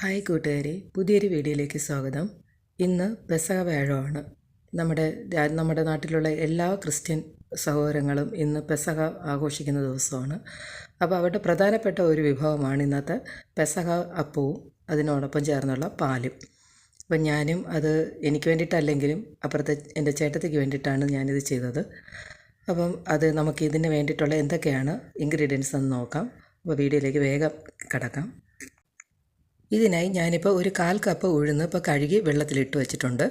Hi കൂട്ടുകാരെ പുതിയൊരു വീഡിയോയിലേക്ക് സ്വാഗതം. ഇന്ന് പെസക വ്യാഴമാണ്. നമ്മുടെ നമ്മുടെ നാട്ടിലുള്ള എല്ലാ ക്രിസ്ത്യൻ സഹോദരങ്ങളും ഇന്ന് പെസക ആഘോഷിക്കുന്ന ദിവസമാണ്. അപ്പോൾ അവരുടെ പ്രധാനപ്പെട്ട ഒരു വിഭവമാണ് ഇന്നത്തെ പെസക അപ്പവും അതിനോടൊപ്പം ചേർന്നുള്ള പാലും. അപ്പം ഞാനും അത് എനിക്ക് വേണ്ടിയിട്ടല്ലെങ്കിലും അപ്പുറത്തെ എന്റെ ചേട്ടത്തിക്ക് വേണ്ടിയിട്ടാണ് ഞാനിത് ചെയ്തത്. അപ്പം അത് നമുക്ക് ഇതിന് വേണ്ടിയിട്ടുള്ള എന്തൊക്കെയാണ് ഇൻഗ്രീഡിയൻസ് എന്ന് നോക്കാം. അപ്പോൾ വീഡിയോയിലേക്ക് വേഗം കിടക്കാം. ഇതിനായി ഞാനിപ്പോൾ ഒരു കാൽ കപ്പ് ഉഴുന്ന് ഇപ്പോൾ കഴുകി വെള്ളത്തിലിട്ട് വെച്ചിട്ടുണ്ട്.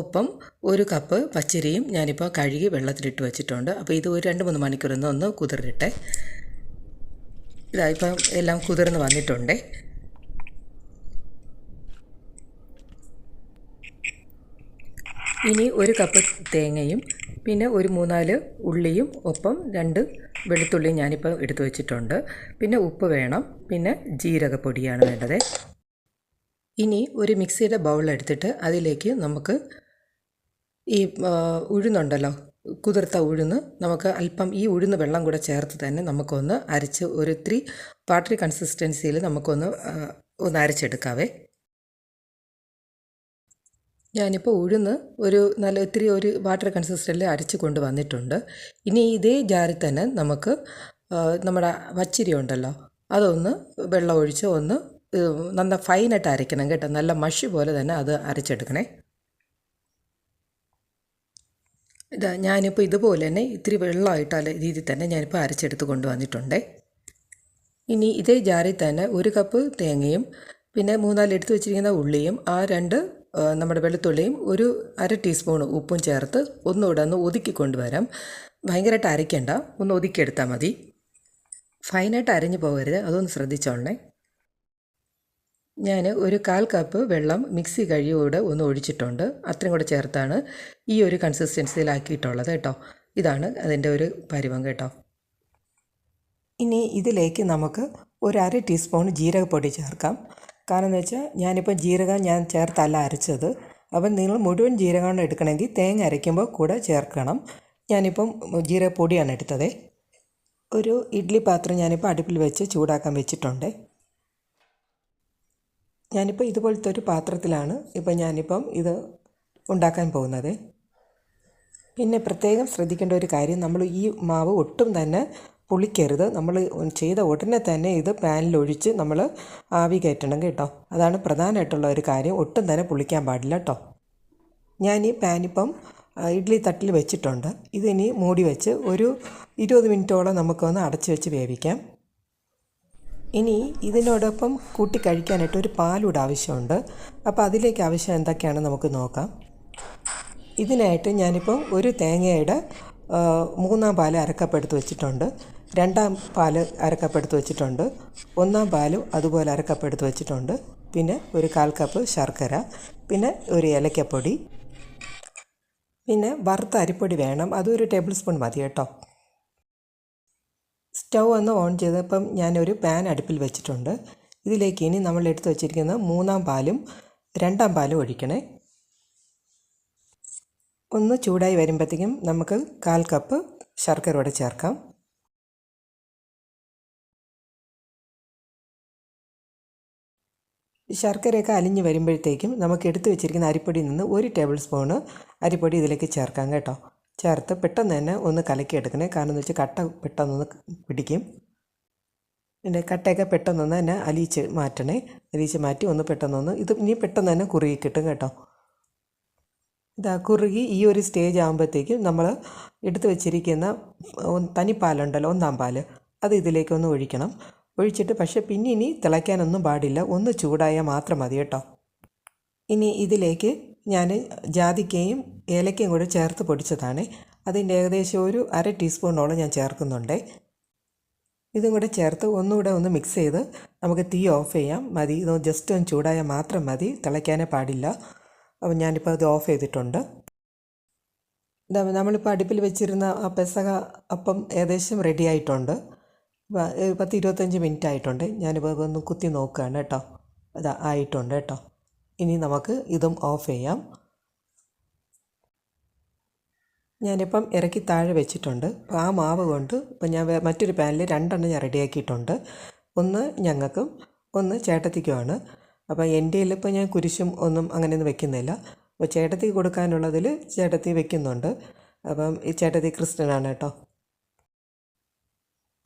ഒപ്പം ഒരു കപ്പ് പച്ചരിയും ഞാനിപ്പോൾ കഴുകി വെള്ളത്തിലിട്ട് വെച്ചിട്ടുണ്ട്. അപ്പോൾ ഇത് ഒരു രണ്ട് മൂന്ന് മണിക്കൂറൊന്ന് ഒന്ന് കുതിർന്നിട്ടെ. ഇതായിപ്പം എല്ലാം കുതിർന്ന് വന്നിട്ടുണ്ട്. ഇനി ഒരു കപ്പ് തേങ്ങയും പിന്നെ ഒരു മൂന്നാൽ ഉള്ളിയും ഒപ്പം രണ്ട് വെളുത്തുള്ളിയും ഞാനിപ്പോൾ എടുത്തു വെച്ചിട്ടുണ്ട്. പിന്നെ ഉപ്പ് വേണം. പിന്നെ ജീരകപ്പൊടിയാണ് വേണ്ടത്. ഇനി ഒരു മിക്സിയുടെ ബൗൾ എടുത്തിട്ട് അതിലേക്ക് നമുക്ക് ഈ ഉഴുന്നുണ്ടല്ലോ കുതിർത്ത ഉഴുന്ന് നമുക്ക് അല്പം ഈ ഉഴുന്ന് വെള്ളം കൂടെ ചേർത്ത് തന്നെ നമുക്കൊന്ന് അരച്ച് ഒരു ഇത്തിരി വാട്ടറി കൺസിസ്റ്റൻസിയിൽ നമുക്കൊന്ന് ഒന്ന് അരച്ചെടുക്കാവേ. ഞാനിപ്പോൾ ഉഴുന്ന് ഒരു നല്ല ഇത്തിരി ഒരു വാട്ടർ കൺസിസ്റ്റന്റിൽ അരച്ച് കൊണ്ട് വന്നിട്ടുണ്ട്. ഇനി ഇതേ ജാറിൽ തന്നെ നമുക്ക് നമ്മുടെ വച്ചിരി ഉണ്ടല്ലോ അതൊന്ന് വെള്ളം ഒഴിച്ച് ഒന്ന് നന്ന ഫൈനായിട്ട് അരയ്ക്കണം കേട്ടോ. നല്ല മഷി പോലെ തന്നെ അത് അരച്ചെടുക്കണേ. ഇതാ ഞാനിപ്പോൾ ഇതുപോലെ തന്നെ ഇത്തിരി വെള്ളമായിട്ടുള്ള രീതിയിൽ തന്നെ ഞാനിപ്പോൾ അരച്ചെടുത്ത് കൊണ്ടുവന്നിട്ടുണ്ടേ. ഇനി ഇതേ ജാറിൽ തന്നെ ഒരു കപ്പ് തേങ്ങയും പിന്നെ മൂന്നാൽ എടുത്ത് വെച്ചിരിക്കുന്ന ഉള്ളിയും ആ രണ്ട് നമ്മുടെ വെളുത്തുള്ളിയും ഒരു അര ടീസ്പൂൺ ഉപ്പും ചേർത്ത് ഒന്നുകൂടെ ഒന്ന് ഒതുക്കി കൊണ്ടുവരാം. ഭയങ്കരമായിട്ട് അരയ്ക്കണ്ട ഒന്ന് ഒതുക്കിയെടുത്താൽ മതി. ഫൈനായിട്ട് അരഞ്ഞു പോകരുത് അതൊന്ന് ശ്രദ്ധിച്ചോളണേ. ഞാൻ ഒരു കാൽ കപ്പ് വെള്ളം മിക്സി കഴിയോടെ ഒന്ന് ഒഴിച്ചിട്ടുണ്ട്. അത്രയും കൂടെ ചേർത്താണ് ഈ ഒരു കൺസിസ്റ്റൻസിയിലാക്കിയിട്ടുള്ളത് കേട്ടോ. ഇതാണ് അതിന്റെ ഒരു പരിവം കേട്ടോ. ഇനി ഇതിലേക്ക് നമുക്ക് ഒരു അര ടീസ്പൂൺ ജീരകപ്പൊടി ചേർക്കാം. കാരണം എന്ന് വെച്ചാൽ ഞാനിപ്പോൾ ജീരകം ഞാൻ ചേർത്തല്ല അരച്ചത്. അപ്പം നിങ്ങൾ മുഴുവൻ ജീരകമാണ് എടുക്കണമെങ്കിൽ തേങ്ങ അരയ്ക്കുമ്പോൾ കൂടെ ചേർക്കണം. ഞാനിപ്പം ജീരകപ്പൊടിയാണ് എടുത്തത്. ഒരു ഇഡ്ഡലി പാത്രം ഞാനിപ്പോൾ അടുപ്പിൽ വെച്ച് ചൂടാക്കാൻ വെച്ചിട്ടുണ്ട്. ഞാനിപ്പോൾ ഇതുപോലത്തെ ഒരു പാത്രത്തിലാണ് ഇപ്പം ഞാനിപ്പം ഇത് ഉണ്ടാക്കാൻ പോകുന്നത്. പിന്നെ പ്രത്യേകം ശ്രദ്ധിക്കേണ്ട ഒരു കാര്യം നമ്മൾ ഈ മാവ് ഒട്ടും തന്നെ പുളിക്കരുത്. നമ്മൾ ചെയ്ത ഉടനെ തന്നെ ഇത് പാനിലൊഴിച്ച് നമ്മൾ ആവി കയറ്റണം കേട്ടോ. അതാണ് പ്രധാനമായിട്ടുള്ള ഒരു കാര്യം. ഒട്ടും തന്നെ പുളിക്കാൻ പാടില്ല കേട്ടോ. ഞാൻ ഈ പാനിപ്പം ഇഡ്ഡലി തട്ടിൽ വെച്ചിട്ടുണ്ട്. ഇതിനി മൂടി വെച്ച് ഒരു ഇരുപത് മിനിറ്റോളം നമുക്കൊന്ന് അടച്ച് വെച്ച് വേവിക്കാം. ഇനി ഇതിനോടൊപ്പം കൂട്ടി കഴിക്കാനായിട്ട് ഒരു പാലൂടെ ആവശ്യമുണ്ട്. അപ്പോൾ അതിലേക്ക് ആവശ്യം എന്തൊക്കെയാണെന്ന് നമുക്ക് നോക്കാം. ഇതിനായിട്ട് ഞാനിപ്പോൾ ഒരു തേങ്ങയുടെ മൂന്നാം പാൽ അരക്കപ്പെടുത്ത് വെച്ചിട്ടുണ്ട്. രണ്ടാം പാൽ അരക്കപ്പെടുത്ത് വെച്ചിട്ടുണ്ട്. ഒന്നാം പാലും അതുപോലെ അരക്കപ്പെടുത്ത് വെച്ചിട്ടുണ്ട്. പിന്നെ ഒരു കാൽ കപ്പ് ശർക്കര പിന്നെ ഒരു ഏലക്കപ്പൊടി പിന്നെ വറുത്ത അരിപ്പൊടി വേണം. അതൊരു ടേബിൾ സ്പൂൺ മതി കേട്ടോ. സ്റ്റൗ ഒന്ന് ഓൺ ചെയ്തപ്പം ഞാനൊരു പാൻ അടുപ്പിൽ വെച്ചിട്ടുണ്ട്. ഇതിലേക്ക് ഇനി നമ്മൾ എടുത്ത് വെച്ചിരിക്കുന്ന മൂന്നാം പാലും രണ്ടാം പാലും ഒഴിക്കണേ. ഒന്ന് ചൂടായി വരുമ്പോഴത്തേക്കും നമുക്ക് കാൽ കപ്പ് ശർക്കര കൂടെ ചേർക്കാം. ശർക്കരയൊക്കെ അലിഞ്ഞ് വരുമ്പോഴത്തേക്കും നമുക്ക് എടുത്ത് വെച്ചിരിക്കുന്ന അരിപ്പൊടിയിൽ നിന്ന് ഒരു ടേബിൾ സ്പൂണ് അരിപ്പൊടി ഇതിലേക്ക് ചേർക്കാം കേട്ടോ. ചേർത്ത് പെട്ടെന്ന് തന്നെ ഒന്ന് കലക്കി എടുക്കണേ. കാരണം എന്ന് വെച്ചാൽ കട്ട പെട്ടെന്നൊന്ന് പിടിക്കും. പിന്നെ കട്ടയൊക്കെ പെട്ടെന്നൊന്ന് തന്നെ അലിയിച്ച് മാറ്റണേ. അലിയിച്ച് മാറ്റി ഒന്ന് പെട്ടെന്നൊന്ന് ഇത് ഇനി പെട്ടെന്ന് തന്നെ കുറുകി കിട്ടും കേട്ടോ. ഇതാ കുറുകി ഈ ഒരു സ്റ്റേജ് ആകുമ്പോഴത്തേക്കും നമ്മൾ എടുത്തു വെച്ചിരിക്കുന്ന തനി തനിപ്പാലുണ്ടല്ലോ ഒന്നാം പാൽ. അത് ഇതിലേക്കൊന്ന് ഒഴിക്കണം. ഒഴിച്ചിട്ട് പക്ഷേ പിന്നെ ഇനി തിളയ്ക്കാനൊന്നും പാടില്ല. ഒന്ന് ചൂടായാൽ മാത്രം മതി കേട്ടോ. ഇനി ഇതിലേക്ക് ഞാൻ ജാതിക്കയും ഏലക്കയും കൂടെ ചേർത്ത് പൊടിച്ചതാണ്. അതിന്റെ ഏകദേശം ഒരു അര ടീസ്പൂണോളം ഞാൻ ചേർക്കുന്നുണ്ട്. ഇതും കൂടെ ചേർത്ത് ഒന്നുകൂടെ ഒന്ന് മിക്സ് ചെയ്ത് നമുക്ക് തീ ഓഫ് ചെയ്യാം. മതി. ഇത് ജസ്റ്റ് ഒന്ന് ചൂടായാൽ മാത്രം മതി. തിളയ്ക്കാനേ പാടില്ല. അപ്പം ഞാനിപ്പോൾ അത് ഓഫ് ചെയ്തിട്ടുണ്ട്. നമ്മളിപ്പോൾ അടുപ്പിൽ വെച്ചിരുന്ന ആ പെസക അപ്പം ഏകദേശം റെഡി ആയിട്ടുണ്ട്. പത്ത് ഇരുപത്തഞ്ച് മിനിറ്റ് ആയിട്ടുണ്ട്. ഞാനിപ്പോൾ ഒന്ന് കുത്തി നോക്കുകയാണ് കേട്ടോ. അതാ ആയിട്ടുണ്ട് കേട്ടോ. ഇനി നമുക്ക് ഇതും ഓഫ് ചെയ്യാം. ഞാനിപ്പം ഇറക്കി താഴെ വെച്ചിട്ടുണ്ട്. അപ്പോൾ ആ മാവ് കൊണ്ട് ഇപ്പം ഞാൻ മറ്റൊരു പാനിൽ രണ്ടെണ്ണം ഞാൻ റെഡിയാക്കിയിട്ടുണ്ട്. ഒന്ന് ഞങ്ങൾക്കും ഒന്ന് ചേട്ടത്തിക്കുമാണ്. അപ്പോൾ എന്റെ ഇപ്പോൾ ഞാൻ കുരിശും ഒന്നും അങ്ങനെയൊന്നും വെക്കുന്നില്ല. അപ്പോൾ ചേട്ടത്തി കൊടുക്കാനുള്ളതിൽ ചേട്ടത്തി വെക്കുന്നുണ്ട്. അപ്പം ഈ ചേട്ടത്തി ക്രിസ്ത്യനാണ് കേട്ടോ.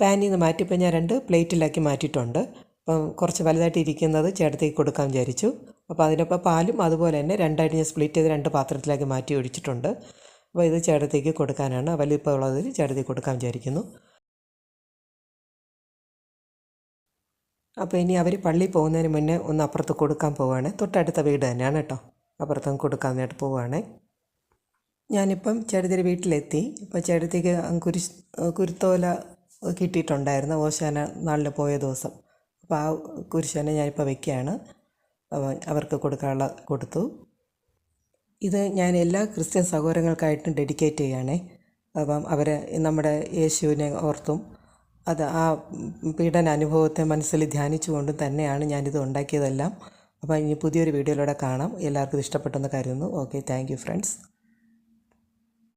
പാനിൽ നിന്ന് മാറ്റിയപ്പോൾ ഞാൻ രണ്ട് പ്ലേറ്റിലാക്കി മാറ്റിയിട്ടുണ്ട്. അപ്പം കുറച്ച് വലുതായിട്ട് ഇരിക്കുന്നത് ചേട്ടത്തേക്ക് കൊടുക്കാൻ വിചാരിച്ചു. അപ്പോൾ അതിനൊപ്പം പാലും അതുപോലെ തന്നെ രണ്ടായിട്ട് ഞാൻ സ്പ്ലിറ്റ് ചെയ്ത് രണ്ട് പാത്രത്തിലേക്ക് മാറ്റി ഒഴിച്ചിട്ടുണ്ട്. അപ്പോൾ ഇത് ചേട്ടത്തേക്ക് കൊടുക്കാനാണ്. വലിപ്പമുള്ളതിൽ ചേട്ടത്തേക്ക് കൊടുക്കാൻ വിചാരിക്കുന്നു. അപ്പോൾ ഇനി അവർ പള്ളിയിൽ പോകുന്നതിന് മുന്നേ ഒന്ന് അപ്പുറത്ത് കൊടുക്കാൻ പോവുകയാണ് തൊട്ടടുത്ത വീട് തന്നെയാണ് കേട്ടോ. അപ്പുറത്തും കൊടുക്കാനായിട്ട് പോവുകയാണേ ഞാനിപ്പം ചേട്ടത്തിന്റെ വീട്ടിലെത്തി. ഇപ്പോൾ ചേട്ടത്തേക്ക് കുരി കുരുത്തോല കിട്ടിയിട്ടുണ്ടായിരുന്നു. ഓശാന നാളിൽ പോയ ദിവസം. അപ്പോൾ ആ കുരിശനെ ഞാനിപ്പോൾ വെക്കുകയാണ്. അവർക്ക് കൊടുക്കാനുള്ള കൊടുത്തു. ഇത് ഞാൻ എല്ലാ ക്രിസ്ത്യൻ സഹോദരങ്ങൾക്കായിട്ടും ഡെഡിക്കേറ്റ് ചെയ്യുകയാണേ. അപ്പം അവർ നമ്മുടെ യേശുവിനെ ഓർത്തും അത് ആ പീഡന അനുഭവത്തെ മനസ്സിൽ ധ്യാനിച്ചുകൊണ്ടും തന്നെയാണ് ഞാനിത് ഉണ്ടാക്കിയതെല്ലാം. അപ്പോൾ ഇനി പുതിയൊരു വീഡിയോയിലൂടെ കാണാം. എല്ലാവർക്കും ഇഷ്ടപ്പെട്ടെന്ന് കരുതുന്നു. Okay thank friends.